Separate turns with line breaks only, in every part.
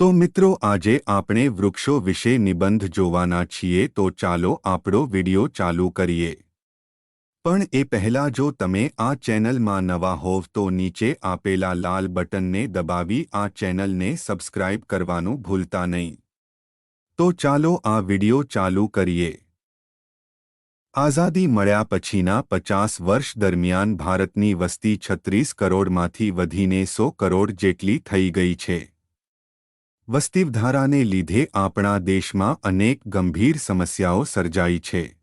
તો મિત્રો, આજે આપણે વૃક્ષો વિશે નિબંધ જોવાના છીએ, તો ચાલો આપણો વિડિયો ચાલુ કરીએ. પણ એ પહેલાં જો તમે આ ચેનલમાં નવા હોવ, તો નીચે આપેલા લાલ બટનને દબાવી આ ચેનલને સબસ્ક્રાઇબ કરવાનું ભૂલતા નહીં. તો ચાલો આ વિડિયો ચાલુ કરીએ. આઝાદી મળ્યા પછીના પચાસ વર્ષ દરમિયાન ભારતની વસ્તી છત્રીસ કરોડમાંથી વધીને સો કરોડ જેટલી થઈ ગઈ છે. વસ્તીવધારાને લીધે આપણા દેશમાં અનેક ગંભીર સમસ્યાઓ સર્જાઈ છે.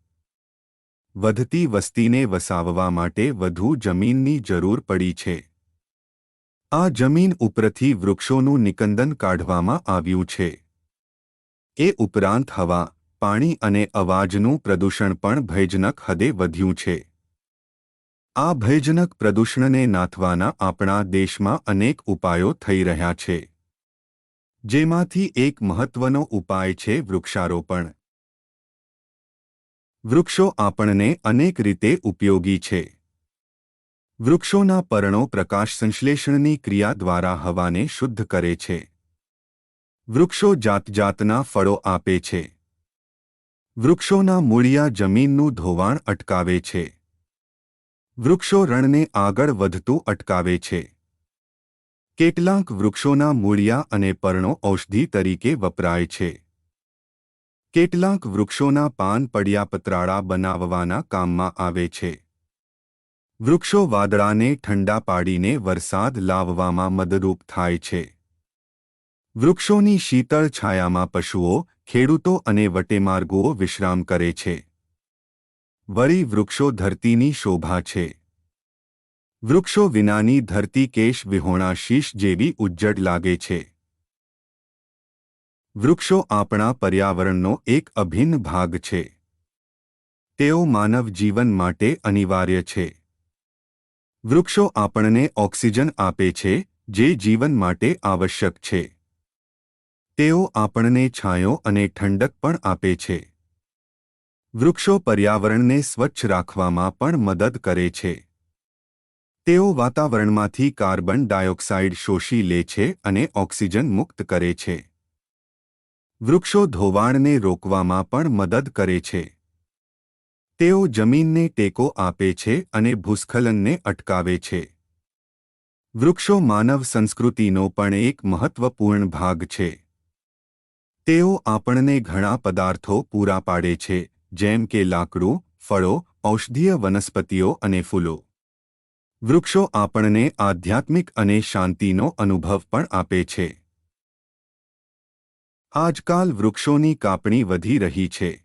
વધતી વસ્તીને વસાવવા માટે વધુ જમીનની જરૂર પડી છે. આ જમીન ઉપરથી વૃક્ષોનું નિકંદન કાઢવામાં આવ્યું છે. એ ઉપરાંત હવા, પાણી અને અવાજનું પ્રદૂષણ પણ ભયજનક હદે વધ્યું છે. આ ભયજનક પ્રદૂષણને નાથવાના આપણા દેશમાં અનેક ઉપાયો થઈ રહ્યા છે. જેમાંથી એક મહત્વનો ઉપાય છે વૃક્ષારોપણ. વૃક્ષો આપણને અનેક રીતે ઉપયોગી છે. વૃક્ષોના પર્ણો પ્રકાશ સંશ્લેષણની ક્રિયા દ્વારા હવાને શુદ્ધ કરે છે. વૃક્ષો જાતજાતના ફળો આપે છે. વૃક્ષોના મૂળિયા જમીનનું ધોવાણ અટકાવે છે. વૃક્ષો રણને આગળ વધતું અટકાવે છે. કેટલાંક વૃક્ષોના મૂળિયા અને પર્ણો ઔષધિ તરીકે વપરાય છે. કેટલાંક વૃક્ષોના પાન પડ્યા પતરાળા બનાવવાના કામમાં આવે છે. વૃક્ષો વાદળાને ઠંડા પાડીને વરસાદ લાવવામાં મદદરૂપ થાય છે. વૃક્ષોની શીતળ છાયામાં પશુઓ, ખેડૂતો અને વટેમાર્ગો વિશ્રામ કરે છે. વળી વૃક્ષો ધરતીની શોભા છે. વૃક્ષો વિનાની ધરતી કેશ વિહોણા શીશ જેવી ઉજ્જડ લાગે છે. વૃક્ષો આપણા પર્યાવરણનો એક અભિન્ન ભાગ છે. તેઓ માનવ જીવન માટે અનિવાર્ય છે. વૃક્ષો આપણને ઓક્સિજન આપે છે, જે જીવન માટે આવશ્યક છે. તેઓ આપણને છાંયો અને ઠંડક પણ આપે છે. વૃક્ષો પર્યાવરણને સ્વચ્છ રાખવામાં પણ મદદ કરે છે. તેઓ વાતાવરણમાંથી કાર્બન ડાયોક્સાઇડ શોષી લે છે અને ઓક્સિજન મુક્ત કરે છે. વૃક્ષો ધોવાણને રોકવામાં પણ મદદ કરે છે. તેઓ જમીનને ટેકો આપે છે અને ભૂસ્ખલનને અટકાવે છે. વૃક્ષો માનવ સંસ્કૃતિનો પણ એક મહત્વપૂર્ણ ભાગ છે. તેઓ આપણને ઘણા પદાર્થો પૂરા પાડે છે, જેમ કે લાકડું, ફળો, ઔષધીય વનસ્પતિઓ અને ફૂલો. વૃક્ષો આપણને આધ્યાત્મિક અને શાંતિનો અનુભવ પણ આપે છે. આજકાલ વૃક્ષોની કાપણી વધી રહી છે.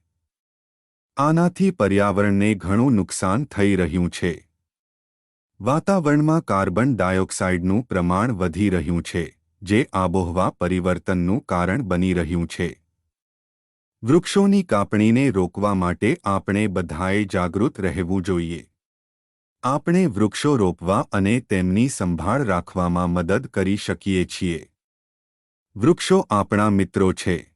આનાથી પર્યાવરણને ઘણું નુકસાન થઈ રહ્યું છે. વાતાવરણમાં કાર્બન ડાયોક્સાઇડનું પ્રમાણ વધી રહ્યું છે, જે આબોહવા પરિવર્તનનું કારણ બની રહ્યું છે. વૃક્ષોની કાપણીને રોકવા માટે આપણે બધાએ જાગૃત રહેવું જોઈએ. આપણે વૃક્ષો રોપવા અને તેમની સંભાળ રાખવામાં મદદ કરી શકીએ છીએ. વૃક્ષો આપણા મિત્રો છે.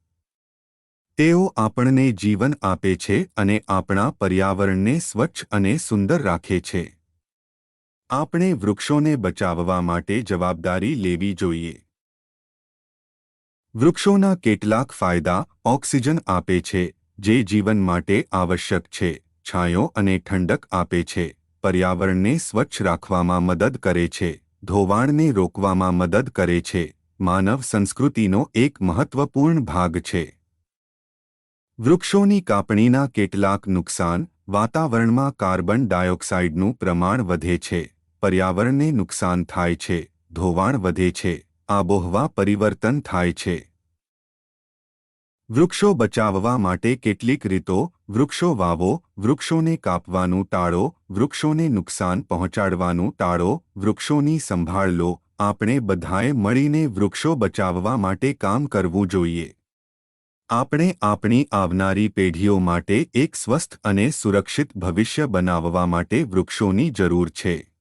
તેઓ આપણને જીવન આપે છે અને આપણા પર્યાવરણને સ્વચ્છ અને સુંદર રાખે છે. આપણે વૃક્ષોને બચાવવા માટે જવાબદારી લેવી જોઈએ. વૃક્ષોના કેટલાક ફાયદા ઓક્સિજન આપે છે, જે જીવન માટે આવશ્યક છે, છાંયો અને ઠંડક આપે છે. પર્યાવરણને સ્વચ્છ રાખવામાં મદદ કરે છે, ધોવાણને રોકવામાં મદદ કરે છે, માનવ સંસ્કૃતિનો એક મહત્વપૂર્ણ ભાગ છે. વૃક્ષોની કાપણીના કેટલાક નુકસાન વાતાવરણમાં કાર્બન ડાયોક્સાઇડનું પ્રમાણ વધે છે, પર્યાવરણને નુકસાન થાય છે, ધોવાણ વધે છે, આબોહવા પરિવર્તન થાય છે. વૃક્ષો બચાવવા માટે કેટલીક રીતો, વૃક્ષો વાવો, વૃક્ષોને કાપવાનું ટાળો, વૃક્ષોને નુકસાન પહોંચાડવાનું ટાળો, વૃક્ષોની સંભાળ લો, આપણે બધાએ મળીને વૃક્ષો બચાવવા માટે કામ કરવું જોઈએ. આપણે આપણી આવનારી પેઢીઓ માટે એક સ્વસ્થ અને સુરક્ષિત ભવિષ્ય બનાવવા માટે વૃક્ષોની જરૂર છે.